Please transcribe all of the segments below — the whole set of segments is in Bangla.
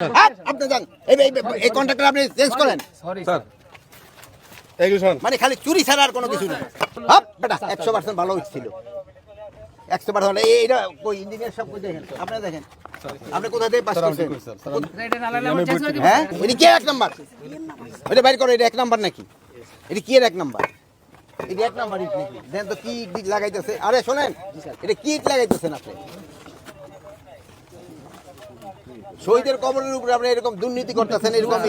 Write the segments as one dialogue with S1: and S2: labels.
S1: হ্যাঁ, আপনি যান। এই এই- এই- এই কন্ট্রাক্টর আপনি চেঞ্জ করেন।
S2: স্যার
S1: মানে খালি চুরি ছাড়া আর কোনো কিছু না হাপ বেটা একশো পার্সেন্ট ভালো ছিল একশো পার্সেন্ট এইটা কই ইঞ্জিনিয়ার সব দেখেন? আপনি দেখেন। আপনি কোথা থেকে পাস করছেন? হ্যাঁ এটা কি এক নাম্বার? এটা বাইর করো এটা এক নাম্বার নাকি? এটা কি এর এক নাম্বার? এটা এক নাম্বার ইট নাকি? দেন তো কি ইট লাগাইতেছে? আরে শোনেন এটা কি ইট লাগাইতেছেন আপনি? শহীদের কবরের উপরে আপনি এরকম দুর্নীতি করতেছেন এরকম।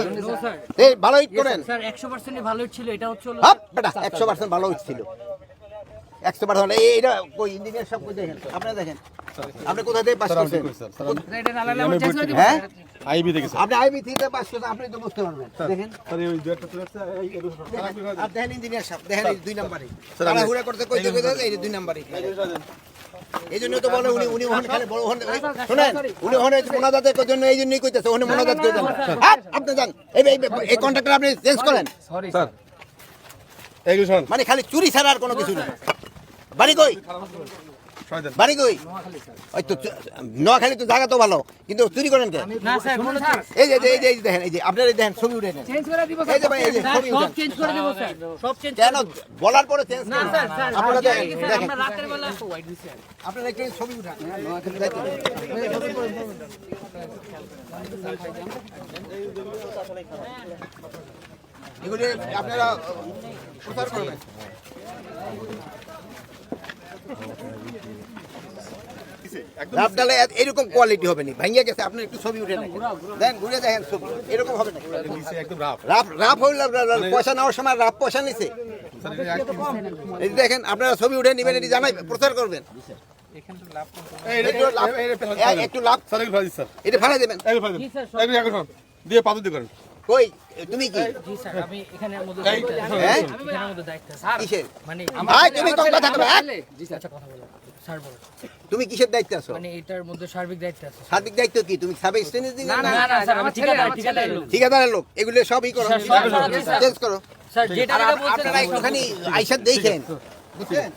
S1: এই ভালো ইট করেন।
S3: স্যার একশো পার্সেন্ট ভালো ছিল এটা হচ্ছে হলো
S1: হাপ বেটা একশো পার্সেন্ট ভালো ইট ছিল। একশো পার্সেন্ট এইটা কই ইঞ্জিনিয়ার সব কই দেখেন? আপনি দেখেন। আপনি কোথা থেকে পাস করছেন? হ্যাঁ?
S2: আইবি থেকে
S1: আপনি আইবি থ্রিতে পাস করছেন আপনি তো বুঝতে পারবেন। দেখেন।
S2: স্যার এই দুই একটা চলে আসছে এই এগুলো
S1: আর দেখেন ইঞ্জিনিয়ার সাহেব দেখেন এই দুই নাম্বারে।
S2: স্যার, আমি-
S1: তাড়াহুড়া করতে কইতে কইতে এই দুই নাম্বারে। এই জন্য তো বলে উনি উনি ওখানে খালি বড় ওখানে শুনেন উনি ওখানে মোনাজাতের জন্য এই জন্যই কইতেছে ওখানে মোনাজাত করে দেন আপনি যান। এই এই এই কন্ট্রাক্টর আপনি চেঞ্জ করেন।
S2: স্যার। এগুলো শোন।
S1: মানে খালি চুরি ছাড়া আর কোনো কিছু নেই। বাড়ি কই? বাড়ি কই? ওই তো নোয়াখালী তো জায়গা তো ভালো কিন্তু চুরি করেন কে?
S3: না স্যার কোনো
S1: এই যে এই যে এই যে দেখেন এই যে আপনার এই দেখেন ছবি উঠে নেন।
S3: চেঞ্জ করে দিব
S1: এই যে ভাই, এই যে ছবি
S3: সব চেঞ্জ করে দিব স্যার। সব চেঞ্জ
S1: কেন বলার পরে চেঞ্জ
S3: না স্যার স্যার
S1: আপনারা দেখেন
S3: আমরা রাতের বেলা
S1: আপনারা একটু ছবি উঠান। এগুলি আপনারা প্রচার করবেন। এরকম কোয়ালিটি হবে না। ভাঙ্গিয়া গেছে আপনি একটু ছবি উঠে নেন। দেন ঘুরে দেখেন ছবি। এরকম হবে না
S2: রাফ।
S1: রাফ হইল পয়সা নেওয়ার সময় রাফ পয়সা নিছে। এই দেখেন আপনারা ছবি উঠে নেবেন এটি জানাই প্রচার করবেন। একটু লাভ এটা ফেলাই দেবেন।
S2: দিয়ে পাথর দিয়ে করেন।
S1: কই? তুমি কি?
S3: জি স্যার আমি এখানের মধ্যে দায়িত্ব আছে।
S1: হ্যাঁ?
S3: স্যার
S1: কিসের?
S3: মানে
S1: তুমি কথা হ্যাঁ?
S3: জি স্যার আচ্ছা কথা বলো। স্যার বলো।
S1: তুমি কিসের দায়িত্বে আছো?
S3: মানে এটার মধ্যে সার্বিক দায়িত্ব আছে
S1: সার্বিক দায়িত্ব কি? তুমি সাবে স্টেনে দিলে
S3: না না না? স্যার আমি ঠিকাদার ঠিকাদার লোক।
S1: ঠিকাদারের লোক। এগুলো সবই করো। চেঞ্জ করো।
S3: স্যার যেটা বলছেন
S1: আপনারা একটুখানি আইসা দেখেন। বুঝছেন?